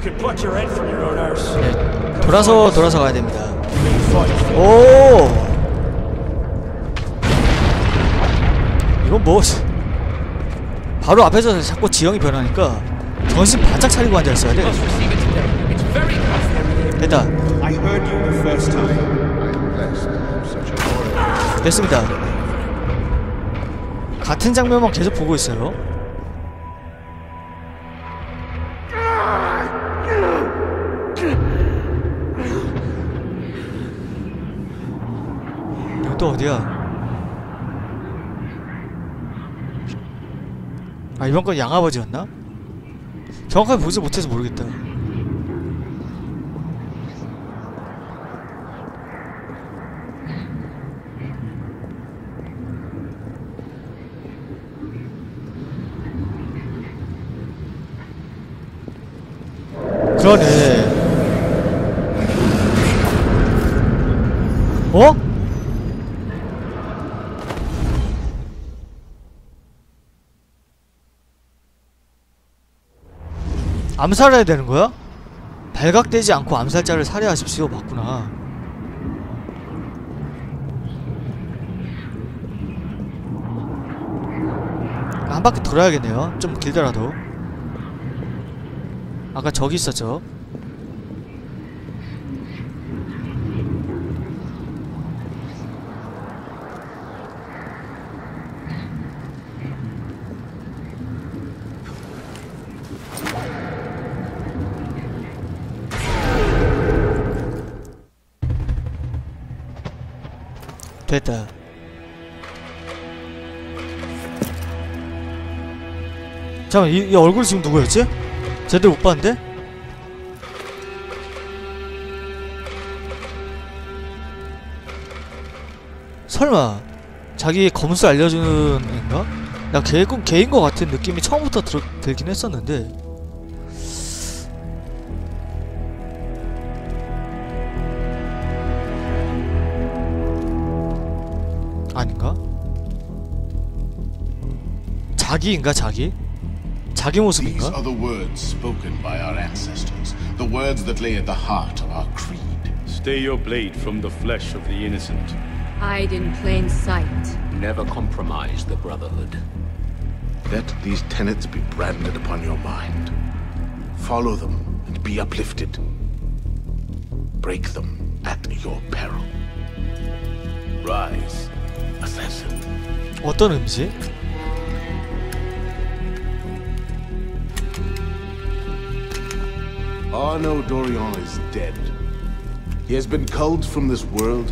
네, 돌아서 돌아서 가야 됩니다. 오! 이건 뭐 바로 앞에서 자꾸 지형이 변하니까 정신 바짝 차리고 앉아 있어야 돼. It's very costly. 됐다. I heard you the first time. I'm blessed to have such a warrior. 됐습니다. 같은 장면만 계속 보고 있어요. 또 어디야? 아 이번 건 양아버지였나? 정확하게 보지 못해서 모르겠다. 그러네. 어? 암살해야 되는 거야? 발각되지 않고 암살자를 살해하십시오. 맞구나. 한 바퀴 돌아야겠네요. 좀 길더라도. 아까 저기 있었죠. 됐다. 잠깐 이, 이 얼굴 지금 누구였지? 제대로 못 봤는데? 설마 자기 검수 알려주는 애인가? 나 걔군 걔인 것 같은 느낌이 처음부터 들, 들긴 했었는데 아닌가? 자기인가 자기? 자기 These 모습인가? are the words spoken by our ancestors, the words that lay at the heart of our creed. Stay your blade from the flesh of the innocent. Hide in plain sight. Never compromise the Brotherhood. Let these tenets be branded upon your mind. Follow them and be uplifted. Break them at your peril. Rise, assassin. 어떤 의미지? Arno Dorian is dead. He has been culled from this world,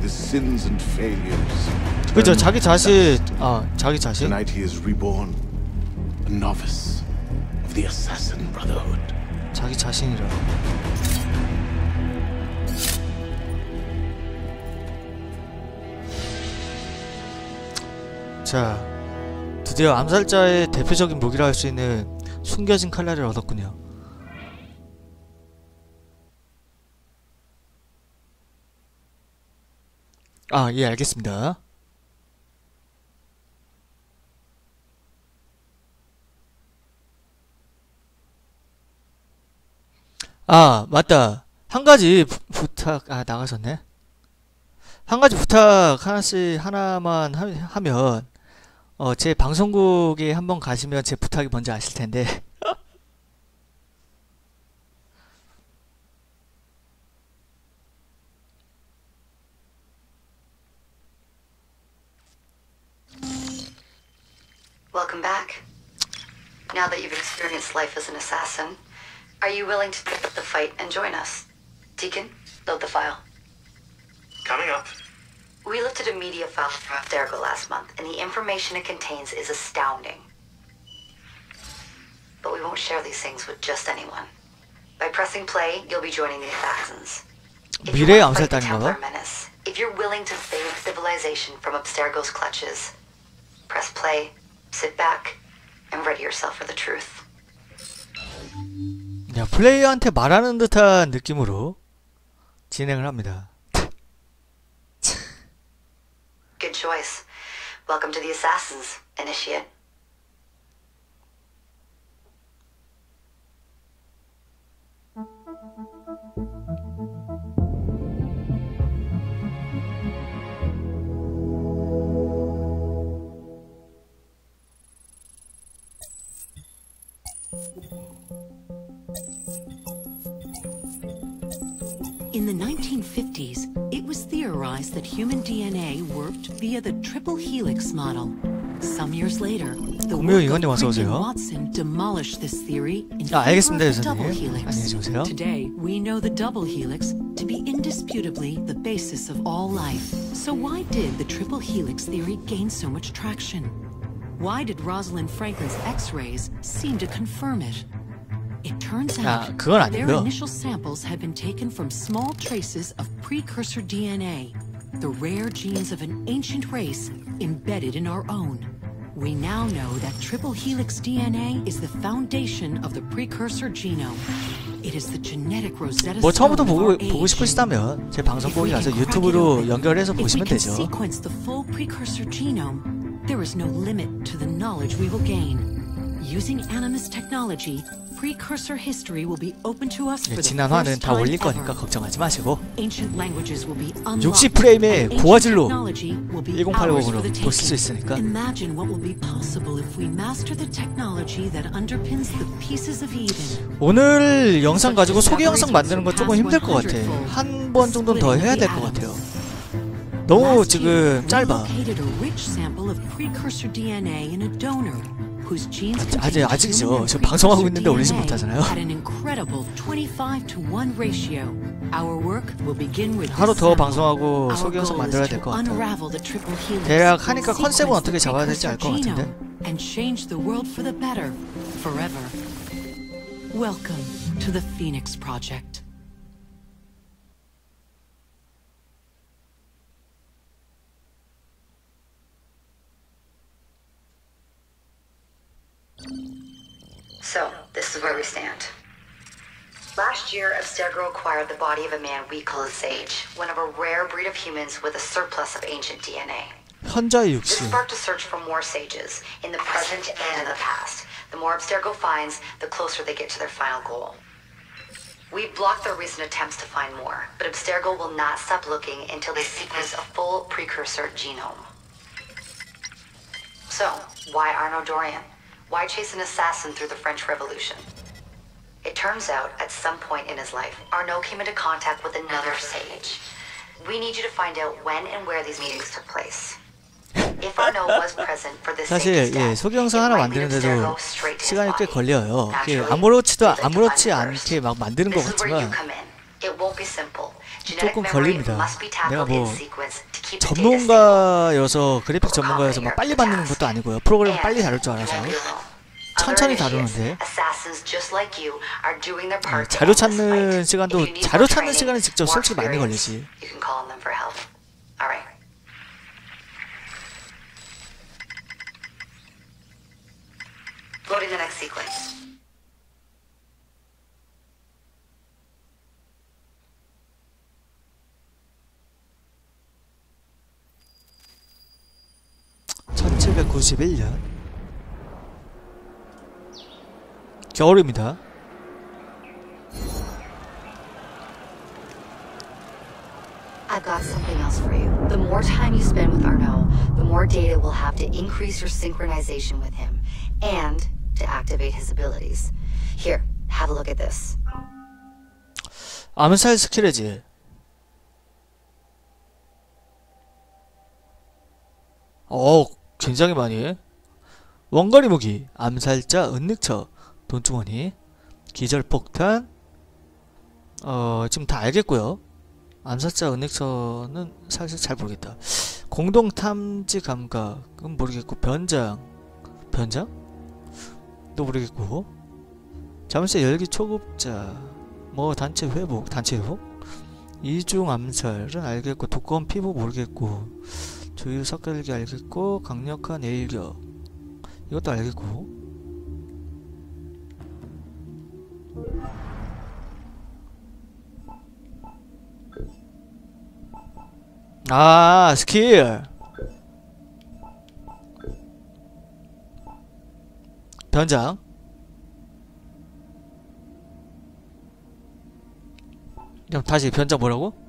his sins and failures. 그죠 자기 자신 아 자기 자신 Tonight he is reborn, a novice of the Assassin Brotherhood. 자기 자신이라 자 드디어 암살자의 대표적인 무기라 할 수 있는 숨겨진 칼날을 얻었군요. 아 예 알겠습니다. 아 맞다. 한 가지 부, 부탁 아 나가셨네. 한 가지 부탁 하나씩 하나만 하, 하면 어 제 방송국에 한번 가시면 제 부탁이 뭔지 아실 텐데 Welcome back. Now that you've experienced life as an assassin, are you willing to pick up the fight and join us? Deacon, load the file. Coming up. We lifted a media file from Abstergo last month, and the information it contains is astounding. But we won't share these things with just anyone. By pressing play, you'll be joining the assassins. If you 미래의 want to fight the 암살단인가 봐. Templar menace, if you're willing to save civilization from Abstergo's clutches, press play, sit back, and ready yourself for the truth. 야 플레이어한테 말하는 듯한 느낌으로 진행을 합니다 choice. Welcome to the Assassins, Initiate. In the 1950s, it was theorized that human DNA worked via the triple helix model. Some years later, the 공명 work 이관님 of 어서 Crichton 오세요. Watson demolished this theory in 아, favor 알겠습니다, of the double 교수님. helix. 안녕히 주무세요. Today, we know the double helix to be indisputably the basis of all life. So why did the triple helix theory gain so much traction? Why did Rosalind Franklin's X-rays seem to confirm it? It turns 아, out 그건 their 아니고요. initial samples had been taken from small traces of precursor DNA, the rare genes of an ancient race embedded in our own. We now know that triple helix DNA is the foundation of the precursor genome. It is the genetic Rosetta 뭐 Stone 처음부터 of 보고 our 보고 age. 싶으시다면 제 방송 If 보기 we 가서 can crack it 유튜브로 open, 연결해서 if we 보시면 can 되죠. sequence the full precursor genome, there is no limit to the knowledge we will gain. Using Animus technology, precursor history will be open to us 예, for the first 다 time ever. 걱정하지 마시고 Ancient languages will be unlocked, 60 프레임에 and ancient 고화질로 technology will be 1080으로 ours for the 보실 수. 있으니까 Imagine what will be possible if we master the technology that underpins the pieces of Eden. 오늘 영상 가지고 소개 영상 만드는 건 조금 힘들 것 같아. 한 번 정도는 더 해야 될 것 같아요. 너무 지금 짧아. located a rich sample of precursor DNA in a donor whose genes 아직- contained 아직이죠. human and 지금 방송하고 precursor 있는데 올리지 DNA 못하잖아요. At an incredible 25 to 1 ratio. Our work will begin with 하루 this 더 sample. 방송하고 Our 소개 영상 goal is 만들어야 to 될 것 같아요. unravel the triple helix, 대략 하니까 컨셉은 sequence 어떻게 the 잡아야 될지 알 것 precursor 같은데. genome, And change the world for the better, forever. Welcome to the Phoenix Project. So, this is where we stand. Last year, Abstergo acquired the body of a man we call a sage, one of a rare breed of humans with a surplus of ancient DNA. 현자의 This 육신. sparked a search for more sages, in the present and in the past. The more Abstergo finds, the closer they get to their final goal. We've blocked their recent attempts to find more, but Abstergo will not stop looking until they sequence a full precursor genome. So, why Arno Dorian? Why chase an assassin through the French Revolution? It turns out, at some point in his life, Arnaud came into contact with another sage. We need you to find out when and where these meetings took place. If Arnaud was present for this 사실 sage's 예, death, 소개 영상 it 하나 might lead 만드는데도 Abstergo straight to his 시간이 꽤 body. 걸려요. 이게 Naturally, 아무렇지도 we'd like to 아무렇지 find it first. 않게 막 만드는 것 This is where you 같지만 come in. It won't be simple. Genetic 조금 memory 걸립니다. must be 내가 tackled in 뭐 전문가여서 그래픽 전문가여서 막 빨리 만드는 것도 아니고요. 프로그램 빨리 다룰 줄 알아서. 천천히 다루는데 예, 자료 찾는. 시간도 자료 찾는 시간이 직접 솔직히 많이 걸리지. (1791년) 겨울입니다 I've got something else for you. The more time you spend with Arnaud, the more data we'll have to increase your synchronization with him and to activate his abilities. Here, have a look at this. 암살 스킬레지 어 굉장히 많이. 원거리 무기 암살자 은닉처 돈주머니 기절폭탄. 어 지금 다 알겠고요. 암살자 은닉처는 사실 잘 모르겠다. 공동 탐지 감각은 모르겠고 변장 변장? 또 모르겠고. 자물쇠 열기 초급자 뭐 단체 회복 단체 회복? 이중 암살은 알겠고 두꺼운 피부 모르겠고 조유 섞여들기 알겠고 강력한 일격 이것도 알겠고. 아 스킬. 변장. 그냥 다시 변장 뭐라고?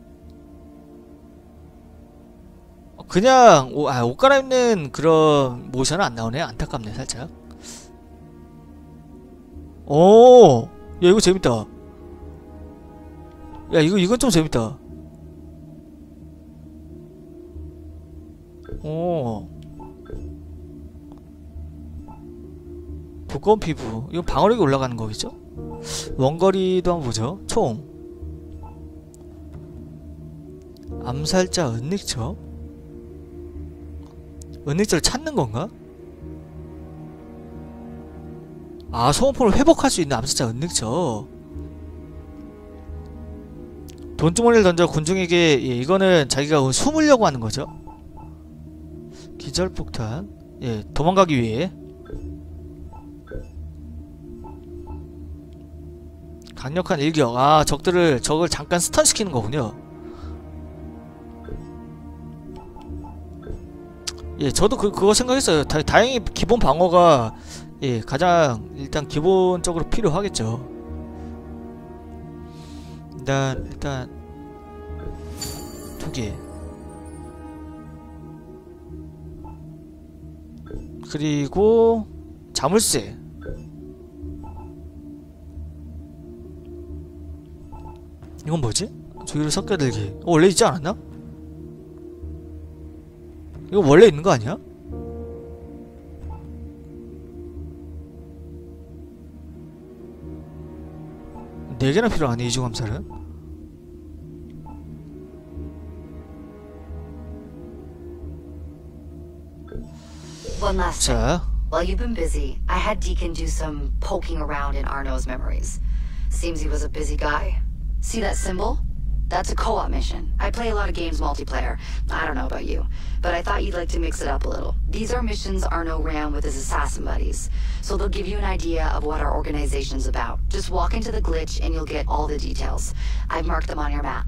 그냥 옷, 아, 옷 갈아입는 그런 모션은 안 나오네 안타깝네 살짝 오, 야 이거 재밌다. 야 이거 이건 좀 재밌다. 오. 두꺼운 피부. 이거 방어력이 올라가는 거겠죠? 원거리도 한번 보죠. 총. 암살자 은닉처? 은닉처를 찾는 건가? 아, 소음포를 회복할 수 있는 암살자 은닉처. 돈주머니를 던져 군중에게 예, 이거는 자기가 숨으려고 하는 거죠. 기절폭탄. 예, 도망가기 위해. 강력한 일격. 아, 적들을 적을 잠깐 스턴시키는 거군요. 예, 저도 그 그거 생각했어요. 다, 다행히 기본 방어가 예, 가장 일단 기본적으로 필요하겠죠. 일단 일단 두 개. 그리고 자물쇠. 이건 뭐지? 조율을 섞여들기. 어, 원래 있지 않았나? 이거 원래 있는 거 아니야? 네 개나 필요하네 이중 함살은. One last thing. 자, While you've been busy, I had Deacon do some poking around in Arno's memories. Seems he was a busy guy. See that symbol? That's a co-op mission. I play a lot of games multiplayer. I don't know about you, but I thought you'd like to mix it up a little. These are missions Arno ran with his assassin buddies, so they'll give you an idea of what our organization's about. Just walk into the glitch and you'll get all the details. I've marked them on your map.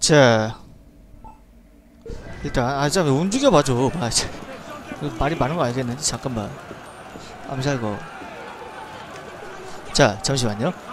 자. 일단 아 잠깐 움직여 봐줘. 아, 참. 이거 말이 많은 거 알겠는데 잠깐만. 암살거. 자, 잠시만요.